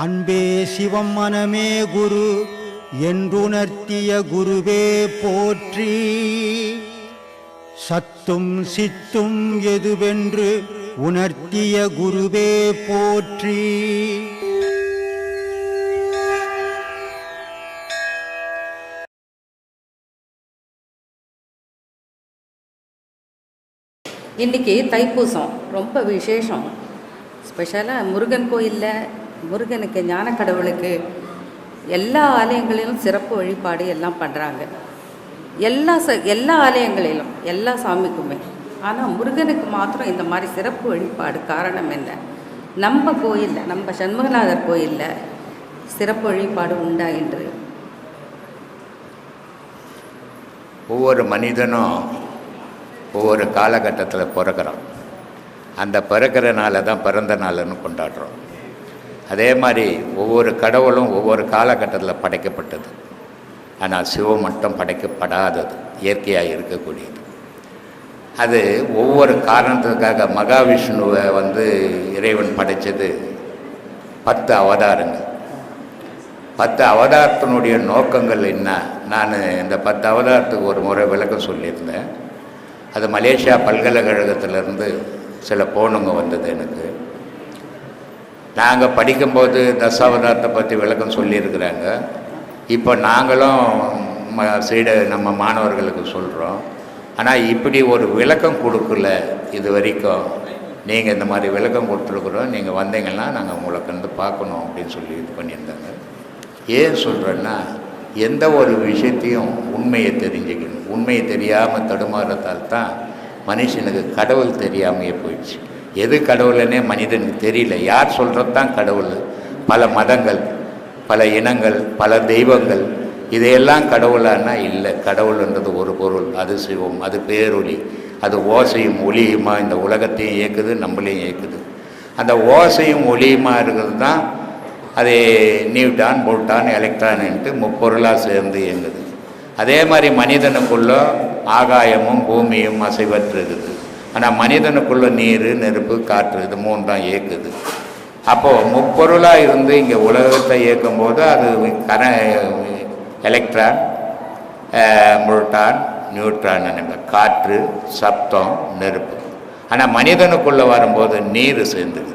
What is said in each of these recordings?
அன்பே சிவம் மனமே குரு என்றுணர்த்திய குருவே போற்றி. சத்தும் சித்தும் எதுவென்று உணர்த்திய குருவே போற்றி. இன்றைக்கி தைப்பூசம் ரொம்ப விசேஷம். ஸ்பெஷலாக முருகன் கோயிலில் முருகனுக்கு ஞான கடவுளுக்கு எல்லா ஆலயங்களிலும் சிறப்பு வழிபாடு எல்லாம் பண்ணுறாங்க எல்லா ச எல்லா ஆலயங்களிலும் எல்லா சாமிக்குமே. ஆனால் முருகனுக்கு மாத்திரம் இந்த மாதிரி சிறப்பு வழிபாடு காரணம் என்ன? நம்ம கோயிலில் நம்ம சண்முகநாதர் கோயிலில் சிறப்பு வழிபாடு உண்டா என்று? ஒவ்வொரு மனிதனும் ஒவ்வொரு காலகட்டத்தில் பிறக்கிறான். அந்த பிறக்கிற நாளை தான் பிறந்த நாள்னு கொண்டாடுறோம். அதே மாதிரி ஒவ்வொரு கடவுளும் ஒவ்வொரு காலகட்டத்தில் படைக்கப்பட்டது. ஆனால் சிவம் மட்டும் படைக்கப்படாதது இயற்கையாக இருக்கக்கூடியது. அது ஒவ்வொரு காரணத்துக்காக மகாவிஷ்ணுவை வந்து இறைவன் படைத்தது பத்து அவதாரங்கள். பத்து அவதாரத்தினுடைய நோக்கங்கள் என்ன? நான் இந்த பத்து அவதாரத்துக்கு ஒரு முறை விளக்கம் சொல்லியிருந்தேன். அது மலேசியா பல்கலைக்கழகத்திலேருந்து சில போனுங்க வந்தது எனக்கு. நாங்கள் படிக்கும்போது தசாவதாரத்தை பற்றி விளக்கம் சொல்லியிருக்கிறாங்க. இப்போ நாங்களும் ம சீட நம்ம மாணவர்களுக்கு சொல்கிறோம் ஆனால் இப்படி ஒரு விளக்கம் கொடுக்கல இது வரைக்கும் நீங்கள் இந்த மாதிரி விளக்கம் கொடுத்துருக்குறோம். நீங்கள் வந்தீங்கன்னா நாங்கள் உங்களை கண்டு பார்க்கணும் அப்படின்னு சொல்லி இது பண்ணியிருந்தாங்க. ஏன் சொல்கிறேன்னா எந்த ஒரு விஷயத்தையும் உண்மையை தெரிஞ்சுக்கணும். உண்மையை தெரியாமல் தடுமாறத்தால் தான் மனுஷனுக்கு கடவுள் தெரியாமையே போயிடுச்சு. எது கடவுள்னே மனிதனுக்கு தெரியல. யார் சொல்கிறது தான் கடவுள்? பல மதங்கள் பல இனங்கள் பல தெய்வங்கள். இதையெல்லாம் கடவுளானா இல்லை. கடவுள்ன்றது ஒரு பொருள். அது சிவம் அது பேரொளி. அது ஓசையும் ஒளியுமா இந்த உலகத்தையும் இயக்குது நம்மளையும் இயக்குது. அந்த ஓசையும் ஒளியுமா இருக்கிறது தான் அது நியூட்டான் போல்டான் எலக்ட்ரான்ட்டு முப்பொருளாக சேர்ந்து இயங்குது. அதே மாதிரி மனிதனுக்குள்ள ஆகாயமும் பூமியும் அசைவற்றுக்குது ஆனால் மனிதனுக்குள்ள நீர் நெருப்பு காற்று இது மூணு தான் இயக்குது. அப்போது முப்பொருளாக இருந்து இங்கே உலகத்தை இயக்கும் போது அது கர எலக்ட்ரான் முல்டான் நியூட்ரான் என்பது காற்று சப்தம் நெருப்பு. ஆனால் மனிதனுக்குள்ளே வரும்போது நீர் சேர்ந்துக்குது.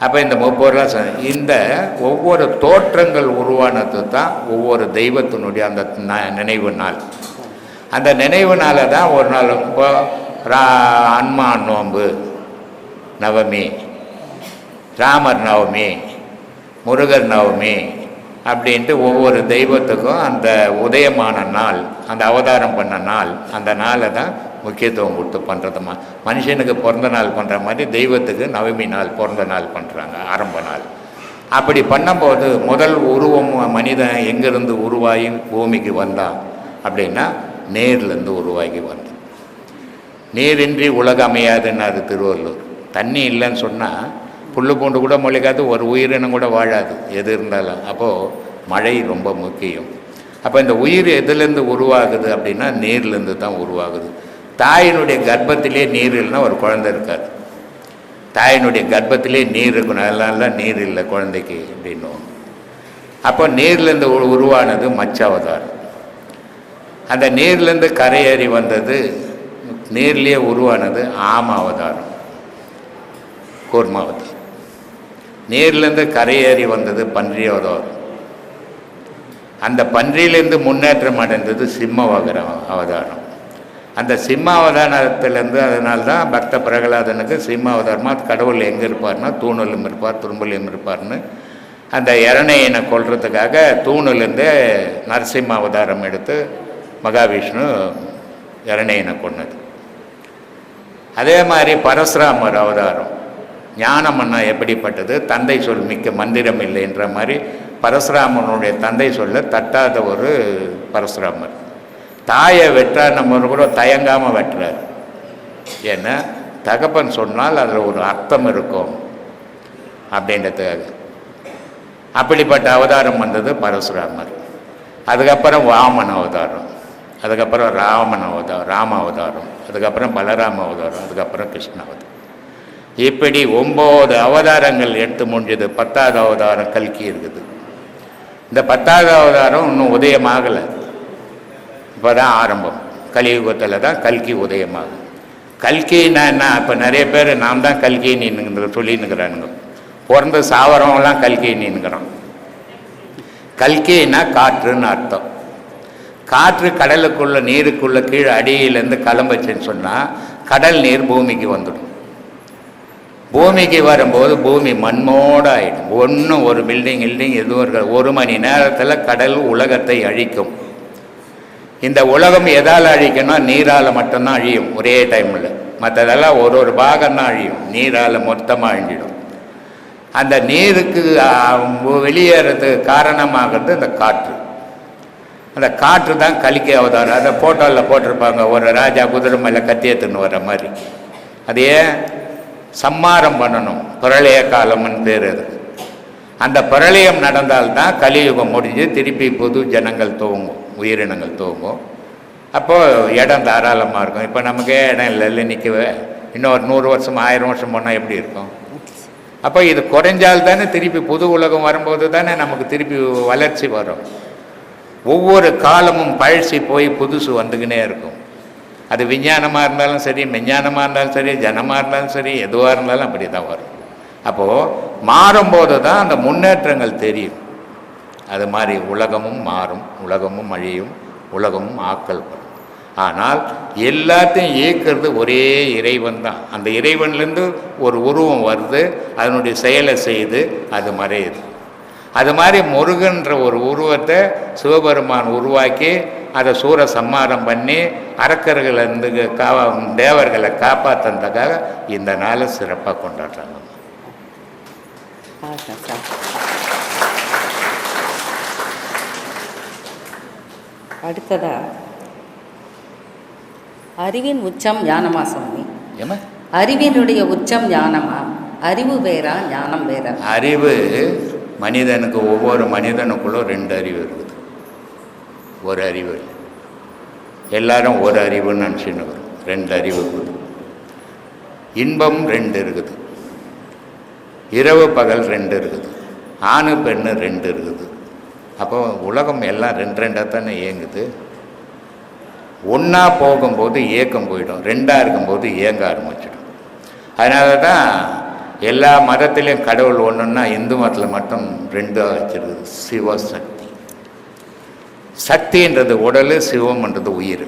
அப்போ இந்த முப்பொருளாக சே இந்த ஒவ்வொரு தோற்றங்கள் உருவானது தான் ஒவ்வொரு தெய்வத்தினுடைய அந்த ந- நினைவு நாள். அந்த நினைவு நாளை தான் ஒரு நாள் இப்போ ரா அன்மா நோன்பு நவமி ராமர் நவமி முருகர் நவமி அப்படின்ட்டு ஒவ்வொரு தெய்வத்துக்கும் அந்த உதயமான நாள் அந்த அவதாரம் பண்ண நாள் அந்த நாளை தான் முக்கியத்துவம் கொடுத்து பண்ணுறதுமா மனுஷனுக்கு பிறந்த நாள் பண்ணுற மாதிரி தெய்வத்துக்கு நவமி நாள் பிறந்த நாள் பண்ணுறாங்க ஆரம்ப நாள். அப்படி பண்ணும்போது முதல் உருவம் மனிதன் எங்கேருந்து உருவாகி பூமிக்கு வந்தான் அப்படின்னா நேர்லேருந்து உருவாகி வந்தான் நீரின்றி உலகம் அமையாதுன்னாரு திருவள்ளுவர் தண்ணி இல்லைன்னு சொன்னால் புல் பூண்டு கூட முளைக்காது ஒரு உயிரினம் கூட வாழாது எது இருந்தாலும். அப்போது மழை ரொம்ப முக்கியம். அப்போ இந்த உயிர் எதுலேருந்து உருவாகுது அப்படின்னா நீர்லேருந்து தான் உருவாகுது. தாயினுடைய கர்ப்பத்திலே நீர் இல்லைன்னா ஒரு குழந்தை இருக்காது. தாயினுடைய கர்ப்பத்திலே நீர் இருக்கணும் அதனால நீர் இல்லை குழந்தைக்கு அப்படின்னுவோம் அப்போ நீர்லேருந்து உருவானது மச்ச அவதாரம் அந்த நீர்லேருந்து கரையேறி வந்தது நீர்லேயே உருவானது ஆம அவதாரம் கூர்ம அவதாரம் நீர்லேருந்து கரையேறி வந்தது பன்றி அவதாரம் அந்த பன்றியிலேருந்து முன்னேற்றம் அடைந்தது சிம்ம அவதாரம் அந்த சிம்ம அவதாரத்திலேருந்து அதனால தான் பக்த பிரகலாதனுக்கு சிம்ம அவதாரமாக கடவுள் எங்கே இருப்பார்னா தூணிலும் இருப்பார் துரும்புலையும் இருப்பார்னு அந்த இரணையினை கொள்றதுக்காக தூணிலேருந்தே நரசிம்ம அவதாரம் எடுத்து மகாவிஷ்ணு இரணையினை கொன்னது. அதே மாதிரி பரசுராமர் அவதாரம். ஞானமன்னா எப்படிப்பட்டது? தந்தை சொல் மிக்க மந்திரம் இல்லைன்ற மாதிரி பரசுராமனுடைய தந்தை சொல்ல தட்டாத ஒரு பரசுராமர். தாயை வெட்டார் நம்ம கூட தயங்காமல் வெட்டுறார். ஏன்னா தகப்பன் சொன்னால் அதில் ஒரு அர்த்தம் இருக்கும் அப்படின்றதுக்காக அப்படிப்பட்ட அவதாரம் வந்தது பரசுராமர். அதுக்கப்புறம் வாமன் அவதாரம். அதுக்கப்புறம் ராமன் அவதாரம் ராம அவதாரம் அதுக்கப்புறம் பலராம அவதாரம் அதுக்கப்புறம் கிருஷ்ண அவதாரம். இப்படி ஒம்பது அவதாரங்கள் எடுத்து முடிஞ்சது பத்தாவது அவதாரம் கல்கி இருக்குது. இந்த பத்தாவது அவதாரம் இன்னும் உதயமாகலை. இப்போ தான் ஆரம்பம். கலியுகத்தில் தான் கல்கி உதயமாகும். கல்கின்னா என்ன? இப்போ நிறைய பேர் நாம் தான் கல்கி நின்னுங்கிற சொல்லின்னுக்கிறானுங்க. பிறந்த சாவரவங்களாம் கல்கி நின்னுக்கிறான் கல்கின்னா காற்றுன்னு அர்த்தம். காற்று கடலுக்குள்ள நீருக்குள்ள கீழே அடியிலேருந்து கிளம்புச்சுன்னு சொன்னால் கடல் நீர் பூமிக்கு வந்துடும். பூமிக்கு வரும்போது பூமி மண்மோட ஆயிடும். ஒன்றும் ஒரு பில்டிங் கில்டிங் எதுவும் இருக்காது. ஒரு மணி நேரத்தில் கடல் உலகத்தை அழிக்கும். இந்த உலகம் எதால் அழிக்கணும் நீரால் மட்டும்தான் அழியும் ஒரே டைமில் மற்றதெல்லாம் ஒரு ஒரு பாகம் தான் அழியும். நீரால் மொத்தமாக அழிஞ்சிடும். அந்த நீருக்கு வெளியேறதுக்கு காரணமாகிறது இந்த காற்று. அந்த காற்று தான் கலிக்க அவதாரம். அதை போட்டோவில் போட்டிருப்பாங்க. ஒரு ராஜா குதிரை மேலே கத்தி எடுத்துன்னு வர மாதிரி. அதையே சம்மாரம் பண்ணணும். பிரளய காலம்னு பேர் அது. அந்த பிரளயம் நடந்தால்தான் கலியுகம் முடிஞ்சு திருப்பி புது ஜனங்கள் துவங்கும். உயிரினங்கள் துவங்கும். அப்போது இடம் தாராளமாக இருக்கும். இப்போ நமக்கே இடம் இல்லை. இல்லை நிற்கவே இன்னும் ஒரு நூறு வருஷம் ஆயிரம் வருஷம் போனால் எப்படி இருக்கும்? அப்போ இது குறைஞ்சால் தானே திருப்பி புது உலகம் வரும்போது தானே நமக்கு திருப்பி வளர்ச்சி வரும். ஒவ்வொரு காலமும் பழசி போய் புதுசு வந்துக்கினே இருக்கும். அது விஞ்ஞானமாக இருந்தாலும் சரி விஞ்ஞானமாக இருந்தாலும் சரி ஜனமாக இருந்தாலும் சரி எதுவாக இருந்தாலும் அப்படி தான் வரும். அப்போது மாறும்போது தான் அந்த முன்னேற்றங்கள் தெரியும். அது மாதிரி உலகமும் மாறும் உலகமும் அழியும் உலகமும் ஆக்கல் படும் ஆனால் எல்லாத்தையும் இயக்கிறது ஒரே இறைவன் தான். அந்த இறைவன்லேருந்து ஒரு உருவம் வருது அதனுடைய செயலை செய்து அது மறையுது. அது மாதிரி முருகன்ற ஒரு உருவத்தை சிவபெருமான் உருவாக்கி அதை சூர சம்மாரம் பண்ணி அரக்கர்களிருந்து கா தேவர்களை காப்பாற்றுறதுக்காக இந்த நாளை சிறப்பாக கொண்டாடுறாங்க. அடுத்ததா அறிவின் உச்சம் ஞானமா சுவாமி? அறிவினுடைய உச்சம் ஞானமா? அறிவு வேறா ஞானம் வேறா? அறிவு மனிதனுக்கு ஒவ்வொரு மனிதனுக்குள்ளும் ரெண்டு அறிவு இருக்குது. ஒரு அறிவு எல்லாரும் ஒரு அறிவுன்னு நினச்சின்னு வரும் ரெண்டு அறிவு இருக்குது. இன்பம் ரெண்டு இருக்குது. இரவு பகல் ரெண்டு இருக்குது. ஆணு பெண்ணு ரெண்டு இருக்குது. அப்போ உலகம் எல்லாம் ரெண்டு ரெண்டாக தானே இயங்குது. ஒன்றா போகும்போது ஏக்கம் போயிடும். ரெண்டாக இருக்கும்போது ஏங்க ஆரம்பிச்சிடும். அதனால தான் எல்லா மதத்திலையும் கடவுள் ஒன்றுன்னா இந்து மதத்தில் மட்டும் ரெண்டாக வச்சிருக்குது. சிவசக்தி சக்தின்றது உடல் சிவம்ன்றது உயிர்.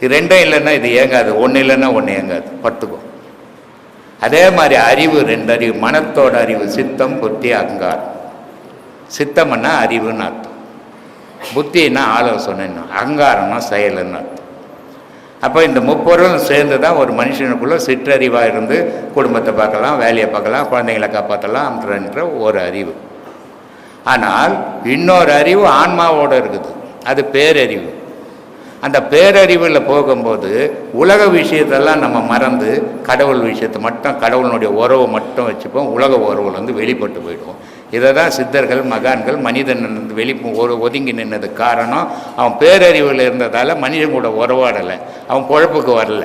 இது ரெண்டும் இல்லைன்னா இது இயங்காது. ஒன்று இல்லைன்னா ஒன்று இயங்காது. பத்துக்கும் அதே மாதிரி அறிவு ரெண்டு அறிவு. மனத்தோட அறிவு சித்தம் புத்தி அகங்காரம். சித்தம்னா அறிவுன்னு அர்த்தம். புத்தின்னா ஆலோசனைன்னு அகங்காரம்னா செயலுன்னு அர்த்தம். அப்போ இந்த முப்பொருளும் சேர்ந்து தான் ஒரு மனுஷனுக்குள்ளே சிற்றறிவாக இருந்து குடும்பத்தை பார்க்கலாம் வேலையை பார்க்கலாம் குழந்தைங்களை காப்பாற்றலாம்ன்ற ஒரு அறிவு. ஆனால் இன்னொரு அறிவு ஆன்மாவோட இருக்குது. அது பேரறிவு. அந்த பேரறிவில் போகும்போது உலக விஷயத்தெல்லாம் நம்ம மறந்து கடவுள் விஷயத்தை மட்டும் கடவுளுடைய உறவை மட்டும் வச்சுப்போம் உலக உறவுலேருந்து வந்து வெளிப்பட்டு போயிடுவோம். இதை தான் சித்தர்கள் மகான்கள் மனிதன் வெளி ஒரு ஒதுங்கி நின்னது காரணம். அவன் பேரறிவில் இருந்ததால் மனிதன் கூட உறவாடலை. அவன் பொழப்புக்கு வரல.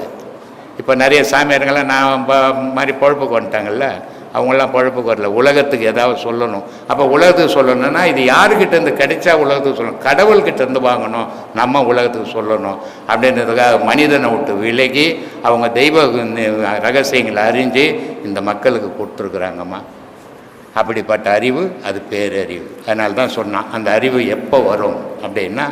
இப்போ நிறைய சாமியாருங்கள்லாம் நான் மாதிரி பொழப்புக்கு வந்துட்டாங்கல்ல? அவங்களாம் பொழப்புக்கு வரல. உலகத்துக்கு ஏதாவது சொல்லணும். அப்போ உலகத்துக்கு சொல்லணும்னா இது யாருக்கிட்ட இருந்து கிடைச்சா உலகத்துக்கு சொல்லணும். கடவுள்கிட்ட இருந்து வாங்கணும். நம்ம உலகத்துக்கு சொல்லணும். அப்படின்றதுக்காக மனிதனை விட்டு விலகி அவங்க தெய்வ ரகசியங்களை அறிஞ்சு இந்த மக்களுக்கு கொடுத்துருக்குறாங்கம்மா. அப்படிப்பட்ட அறிவு அது பேரறிவு. அதனால தான் சொன்னான் அந்த அறிவு எப்போ வரும்? அப்படின்னா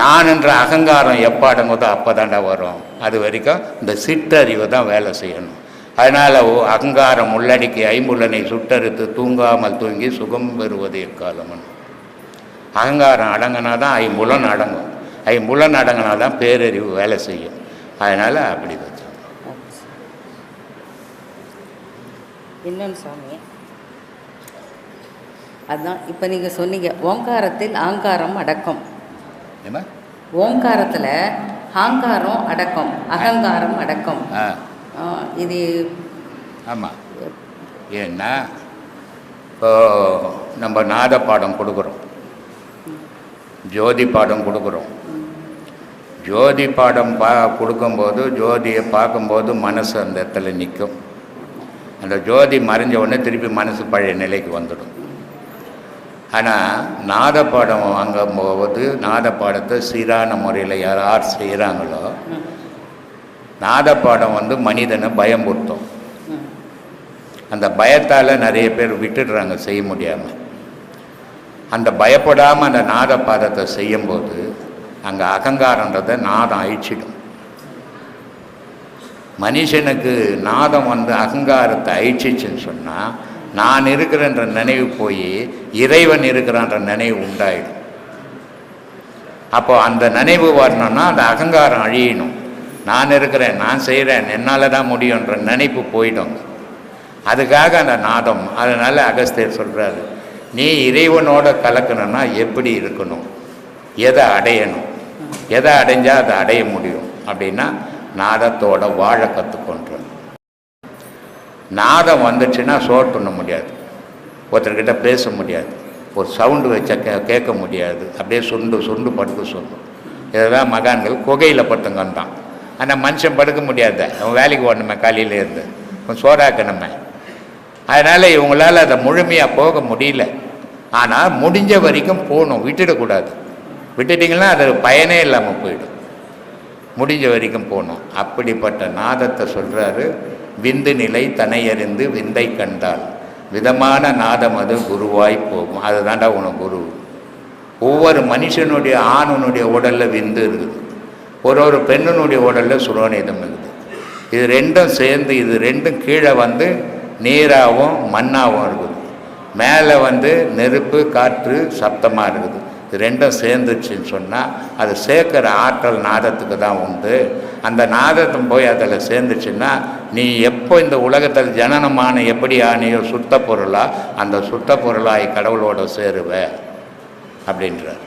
நான் என்ற அகங்காரம் எப்போ அடங்குதோ அப்போ தாண்டா வரும். அது வரைக்கும் இந்த சிற்றறிவு தான் வேலை செய்யணும். அதனால் அகங்காரம் உள்ளடக்கி ஐம்புலனை சுட்டறுத்து தூங்காமல் தூங்கி சுகம் பெறுவது எக்காலம்னு அகங்காரம் அடங்கினா தான் ஐம்புலன் அடங்கும். ஐம்புலன் அடங்கினா தான் பேரறிவு வேலை செய்யும். அதனால் அப்படி வச்சு இன்னொன்று சாமி அதான் இப்போ நீங்கள் சொன்னீங்க ஓங்காரத்தில் ஆங்காரம் அடக்கம். ஏமா ஓங்காரத்தில் ஆங்காரம் அடக்கம் அகங்காரம் அடக்கம். இது ஆமாம் ஏன்னா இப்போ நம்ம நாத பாடம் கொடுக்குறோம். ஜோதி பாடம் கொடுக்குறோம். ஜோதி பாடம் பா கொடுக்கும்போது ஜோதியை பார்க்கும்போது மனசு அந்த இடத்துல நிற்கும். அந்த ஜோதி மறைஞ்ச உடனே திருப்பி மனசு பழைய நிலைக்கு வந்துடும். ஆனால் நாதப்பாடம் வாங்கும் போது நாதப்பாடத்தை சீரான முறையில் யார் செய்கிறாங்களோ நாதப்பாடம் வந்து மனிதனை பயமுறுத்தும் அந்த பயத்தால் நிறைய பேர் விட்டுடுறாங்க செய்ய முடியாமல் அந்த பயப்படாமல் அந்த நாதப்பாதத்தை செய்யும்போது அங்கே அகங்காரன்றதை நாதம் அழிச்சிடும். மனுஷனுக்கு நாதம் வந்து அகங்காரத்தை அழிச்சிச்சுன்னு சொன்னால் நான் இருக்கிறேன்ற நினைவு போய் இறைவன் இருக்கிறான்ற நினைவு உண்டாயிடும். அப்போ அந்த நினைவு வரணும்னா அந்த அகங்காரம் அழியணும். நான் இருக்கிறேன் நான் செய்கிறேன் என்னால் தான் முடியுன்ற நினைப்பு போயிடும். அதுக்காக அந்த நாதம் அதனால் அகஸ்தியர் சொல்கிறாரு நீ இறைவனோட கலக்கணும்னா எப்படி இருக்கணும்? எதை அடையணும்? எதை அடைஞ்சால் அதை அடைய முடியும்? அப்படின்னா நாதத்தோட வாழ கற்றுக்கொன்ற நாதம் வந்துச்சுன்னா சோறு துண்ண முடியாது. ஒருத்தர்கிட்ட பேச முடியாது. ஒரு சவுண்டு வச்ச கே கேட்க முடியாது. அப்படியே சுண்டு சுண்டு படுக்க சொல்லும். இதெல்லாம் மகான்கள் குகையில் படுத்துங்கன்றான் ஆனால் மனுஷன் படுக்க முடியாது. அவன் வேலைக்கு ஓடணுமே காலையில் இருந்து. அவன் சோறாக்கணுமே. அதனால் இவங்களால் அதை முழுமையாக போக முடியல. ஆனால் முடிஞ்ச வரைக்கும் போகணும். விட்டுடக்கூடாது விட்டுட்டிங்கன்னா அது பயனே இல்லாமல் போயிடும். முடிஞ்ச வரைக்கும் போகணும். அப்படிப்பட்ட நாதத்தை சொல்கிறாரு விந்து நிலை தனையறிந்து விந்தை கண்டால் விதமான நாதம் அது குருவாய் போகும். அதுதான்டா உனக்கு குரு. ஒவ்வொரு மனுஷனுடைய ஆணுனுடைய உடலில் விந்து இருக்குது. ஒரு ஒரு பெண்ணினுடைய உடலில் சுரோனிதம் இருக்குது. இது ரெண்டும் சேர்ந்து இது ரெண்டும் கீழே வந்து நீராகவும் மண்ணாகவும் இருக்குது. மேலே வந்து நெருப்பு காற்று சப்தமாக இருக்குது. இது ரெண்டும் சேர்ந்துச்சுன்னு சொன்னால் அது சேர்க்குற ஆற்றல் நாதத்துக்கு தான் உண்டு. அந்த நாதத்தும் போய் அதில் சேர்ந்துச்சுன்னா நீ எப்போ இந்த உலகத்தில் ஜனனமான எப்படி ஆனியோ சுத்த பொருளா அந்த சுத்த பொருளாய் கடவுளோட சேருவ அப்படின்றார்.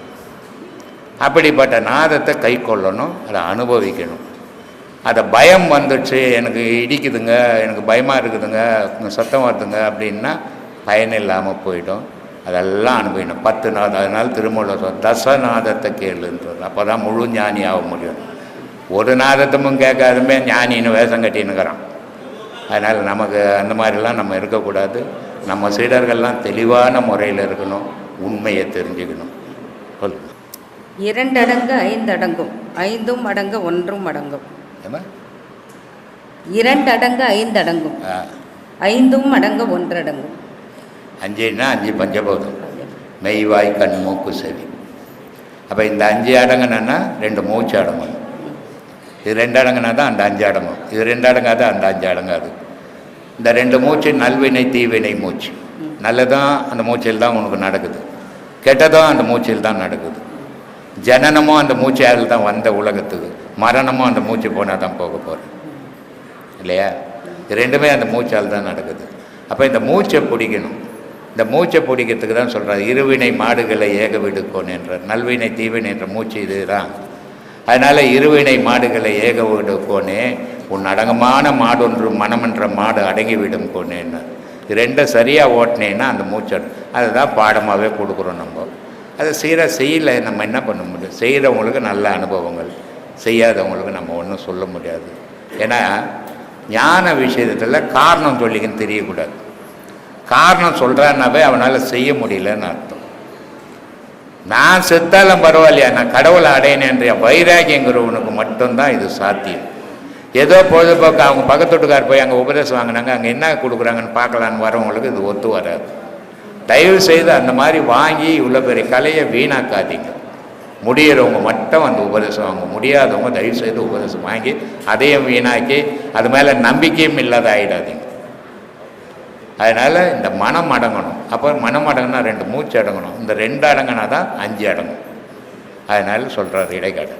அப்படிப்பட்ட நாதத்தை கை கொள்ளணும் அதை அனுபவிக்கணும். அதை பயம் வந்துச்சு எனக்கு இடிக்குதுங்க எனக்கு பயமாக இருக்குதுங்க சத்தம் வருதுங்க அப்படின்னா பயன் இல்லாமல் போயிடும். அதெல்லாம் அனுபவிக்கணும். பத்து நாதம் அதனால் திருமூலர் தசநாதத்தை கேளுன்றார் அப்போ தான் முழு ஞானி ஆக முடியும். ஒரு நாதத்தமும் கேட்காதுமே ஞானின்னு வேஷம் கட்டின்னுக்கிறான். அதனால் நமக்கு அந்த மாதிரிலாம் நம்ம இருக்கக்கூடாது. நம்ம சீடர்கள்லாம் தெளிவான முறையில் இருக்கணும் உண்மையை தெரிஞ்சுக்கணும். சொல். இரண்டடங்கு ஐந்தடங்கும் ஐந்தும் அடங்க ஒன்றும் அடங்கும்? இரண்டடங்கு ஐந்தடங்கும் ஐந்தும் அடங்க ஒன்றடங்கும் அஞ்சுன்னா அஞ்சு பஞ்சபூதம் மெய்வாய் கண் மூக்கு செவி அப்போ இந்த அஞ்சு அடங்குனா ரெண்டு மூச்சு அடங்கும் இது ரெண்டு அடங்குனா தான் அந்த அஞ்சு அடங்கும் இது ரெண்டு அடங்காது அந்த அஞ்சு அடங்காது இந்த ரெண்டு மூச்சு நல்வினை தீவினை மூச்சு நல்லதும் அந்த மூச்சில் தான் உனக்கு நடக்குது கெட்டதும் அந்த மூச்சில் தான் நடக்குது ஜனனமும் அந்த மூச்சு அதில் தான் வந்த உலகத்துக்கு மரணமும் அந்த மூச்சு போனால் தான் போக போகிறேன் இல்லையா இது ரெண்டுமே அந்த மூச்சால் தான் நடக்குது அப்போ இந்த மூச்சை பிடிக்கணும் இந்த மூச்சை பிடிக்கிறதுக்கு தான் சொல்கிறார் இருவினை மாடுகளை ஏக விடுக்கோன் என்றார் நல்வினை தீவினை என்ற மூச்சு இதுதான். அதனால் இருவினை மாடுகளை ஏக விடுக்கோனே உன் அடங்கமான மாடு ஒன்று மனமென்ற மாடு அடங்கிவிடும் விடும் இது ரெண்டை சரியாக ஓட்டினேன்னா அந்த மூச்சு அதை அதுதான் பாடமாகவே கொடுக்குறோம் நம்ம. அதை செய்கிற செய்யலை நம்ம என்ன பண்ண முடியும்? செய்கிறவங்களுக்கு நல்ல அனுபவங்கள் செய்யாதவங்களுக்கு நம்ம ஒன்றும் சொல்ல முடியாது. ஏன்னா ஞான விஷயத்தில் காரணம் சொல்லிக்கன்னு தெரியக்கூடாது. காரணம் சொல்கிறான்னாவே அவனால் செய்ய முடியலன்னு அர்த்தம். நான் செத்தாலும் பரவாயில்லையா? நான் கடவுளை அடையினேன்ற வைராகியங்கிறவனுக்கு மட்டும்தான் இது சாத்தியம். ஏதோ பொழுதுபோக்கு அவங்க பக்கத்து வீட்டுக்கார் போய் அங்கே உபதேசம் வாங்கினாங்க அங்கே என்ன கொடுக்குறாங்கன்னு பார்க்கலான்னு வரவங்களுக்கு இது ஒத்து வராது. தயவு செய்து அந்த மாதிரி வாங்கி இவ்வளோ பெரிய கலையை வீணாக்காதீங்க. முடிகிறவங்க மட்டும் அந்த உபதேசம் வாங்க முடியாதவங்க தயவு செய்து உபதேசம் வாங்கி அதையும் வீணாக்கி அது மேலே நம்பிக்கையும் இல்லாத ஆகிடாதீங்க அதனால் இந்த மனம் அடங்கணும். அப்போ மனம் அடங்கினா ரெண்டு மூச்சு அடங்கணும். இந்த ரெண்டு அடங்கினா தான் அஞ்சு அடங்கும். அதனால் சொல்கிறார் இடைக்காடு